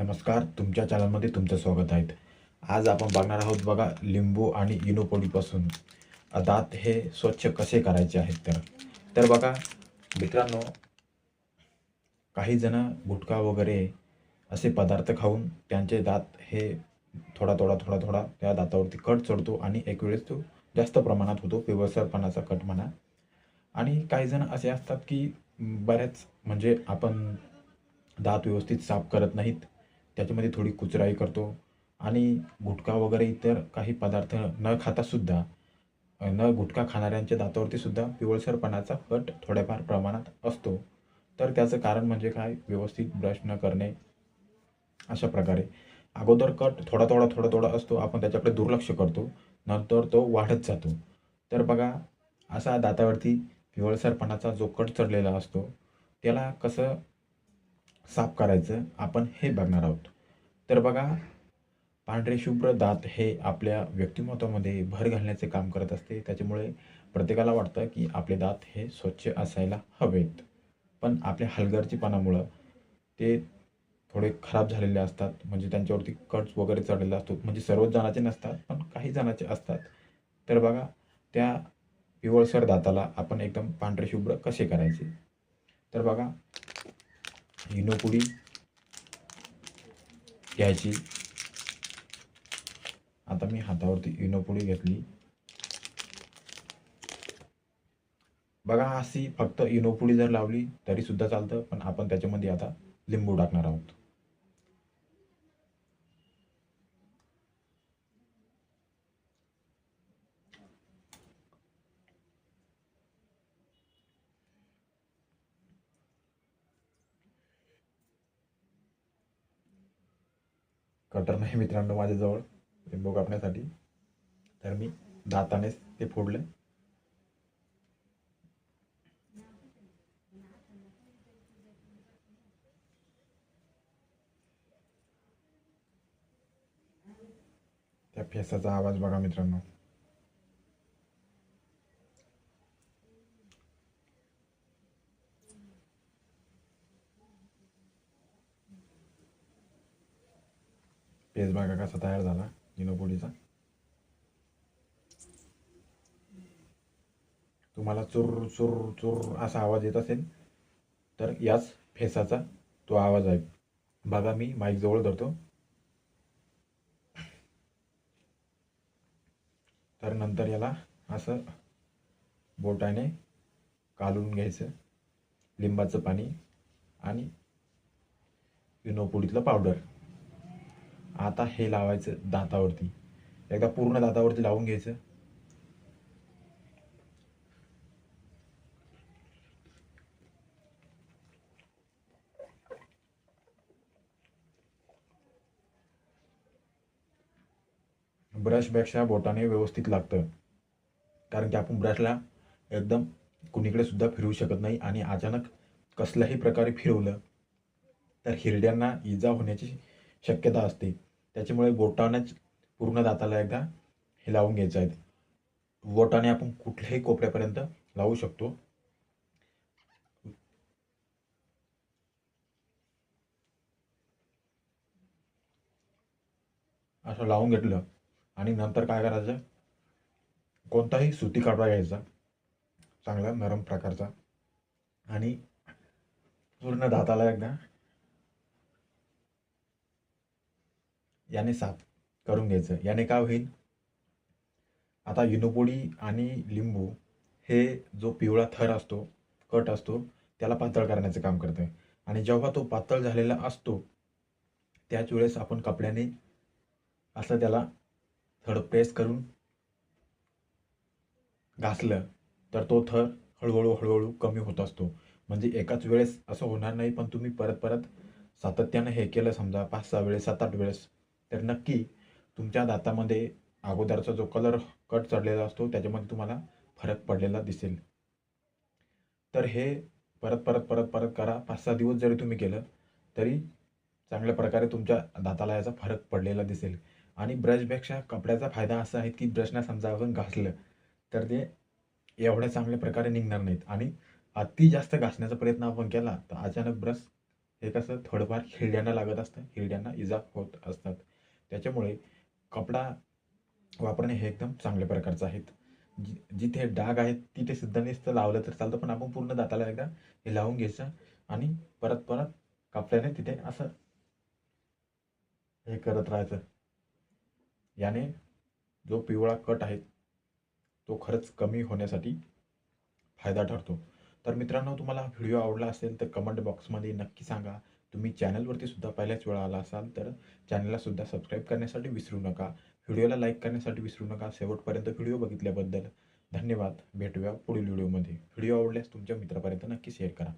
नमस्कार तुमच्या चॅनलमध्ये तुमचं स्वागत आहे. आज आपण बघणार आहोत बघा लिंबू आणि इनोपोडीपासून दात हे स्वच्छ कसे करायचे आहेत तर? तर बघा मित्रांनो काही जण गुटखा वगैरे असे पदार्थ खाऊन त्यांचे दात हे थोडा थोडा थोडा थोडा त्या दातावरती कट चढतो आणि एक वेळेस तो जास्त प्रमाणात होतो पिवळसरपणाचा कट म्हणा. आणि काही जण असे असतात की बऱ्याच म्हणजे आपण दात व्यवस्थित साफ करत नाहीत. त्याच्यामध्ये थोडी कुचराई करतो. आणि गुटखा वगैरे इतर काही पदार्थ न खातासुद्धा न गुटखा खाणाऱ्यांच्या दातावरती सुद्धा पिवळसरपणाचा कट थोड्याफार प्रमाणात असतो. तर त्याचं कारण म्हणजे काय? व्यवस्थित ब्रश न करणे अशा प्रकारे. अगोदर कट थोडा थोडा थोडा थोडा असतो आपण त्याच्याकडे दुर्लक्ष करतो नंतर तो वाढत जातो. तर बघा असा दातावरती पिवळसरपणाचा जो कट चढलेला असतो त्याला कसं साफ करायचं आपण हे बघणार आहोत. तर बघा पांढरे शुभ्र दात हे आपल्या व्यक्तिमत्वामध्ये भर घालण्याचे काम करत असते. त्याच्यामुळे प्रत्येकाला वाटतं की आपले दात हे स्वच्छ असायला हवेत. पण आपल्या हलगर्जीपणामुळं ते थोडे खराब झालेले असतात. म्हणजे त्यांच्यावरती कट्स वगैरे चढलेला असतो म्हणजे सर्वच जणाचे नसतात पण काही जणाचे असतात. तर बघा त्या पिवळसर दाताला आपण एकदम पांढरे शुभ्र कसे करायचे? तर बघा इनोपुडी घ्यायची आता मी हातावरती इनोपुडी घेतली. बघा अशी फक्त इनोपुडी जर लावली तरी सुद्धा चालतं पण आपण त्याच्यामध्ये आता लिंबू टाकणार आहोत. कटर नाही मित्रांनो माझ्याजवळ. लिंबू कापण्यासाठी. तर मी दातानेच ते फोडले. त्या फेसाचा आवाज बघा मित्रांनो. पेज बघा कसा तयार झाला इनोपोडीचा तुम्हाला चुर चुर चुर असा आवाज येत असेल तर याच फेसाचा तो आवाज आहे. बघा मी माईक जवळ धरतो. तर नंतर याला असं बोटाने कालून घ्यायचं लिंबाचं पाणी आणि इनोपोडीतलं पावडर आता हे लावायचं दातावरती. एकदा पूर्ण दातावरती लावून घ्यायचं. ब्रशपेक्षा बोटाने व्यवस्थित लागतं. कारण की आपण ब्रशला एकदम कुणीकडे सुद्धा फिरवू शकत नाही आणि अचानक कसल्याही प्रकारे फिरवलं तर हिरड्यांना इजा होण्याची शक्यता असते. त्याच्यामुळे बोटानेच पूर्ण दाताला एकदा हे लावून घ्यायचं आहे. बोटाने आपण कुठल्याही कोपऱ्यापर्यंत लावू शकतो. असं लावून घेतलं आणि नंतर काय करायचं? कोणताही सुती काढवा घ्यायचा. चांगला नरम प्रकारचा. आणि पूर्ण दाताला एकदा याने साफ करून घ्यायचं. याने काय होईल? आता युनोपोडी आणि लिंबू हे जो पिवळा थर असतो कट असतो त्याला पातळ करण्याचं काम करतं आणि जेव्हा तो पातळ झालेला असतो त्याच वेळेस आपण कपड्याने असं त्याला थोडं प्रेस करून घासलं तर तो थर हळूहळू हळूहळू कमी होत असतो. म्हणजे एकाच वेळेस असं होणार नाही पण तुम्ही परत परत सातत्यानं हे केलं समजा पाच सहा वेळेस सात आठ वेळेस तर नक्की तुमच्या दातामध्ये अगोदरचा जो कलर कट चढलेला असतो त्याच्यामध्ये तुम्हाला फरक पडलेला दिसेल. तर हे परत परत परत परत करा. पाच सहा दिवस जरी तुम्ही केलं तरी चांगल्या प्रकारे तुमच्या दाताला याचा फरक पडलेला दिसेल. आणि ब्रशपेक्षा कपड्याचा फायदा असा आहे की ब्रशना समजा आपण घासलं तर ते एवढ्या चांगल्या प्रकारे निघणार नाहीत. आणि अति जास्त घासण्याचा प्रयत्न आपण केला तर अचानक ब्रश हे कसं थोडंफार हिरड्यांना लागत असतं. हिरड्यांना इजा होत असतात. त्याच्यामुळे कपडा वापरणे हे एकदम चांगल्या प्रकारचं आहेत. जि जिथे डाग आहेत तिथे सुद्धा नुसतं लावलं तर चालतं पण आपण पूर्ण दाताला एकदा हे लावून घ्यायचं आणि परत परत कापल्याने तिथे असं हे करत राहायचं. याने जो पिवळा कट आहे तो खरंच कमी होण्यासाठी फायदा ठरतो. तर मित्रांनो तुम्हाला व्हिडिओ आवडला असेल तर कमेंट बॉक्समध्ये नक्की सांगा. तुम्ही चॅनलवरती सुद्धा पहिल्याच वेळा आला असाल तर चॅनलला सुद्धा सबस्क्राईब करण्यासाठी विसरू नका. व्हिडिओला लाईक करण्यासाठी विसरू नका. शेवटपर्यंत व्हिडिओ बघितल्याबद्दल धन्यवाद. भेटूया पुढील व्हिडिओमध्ये. व्हिडिओ आवडल्यास तुमच्या मित्रापर्यंत नक्की शेअर करा.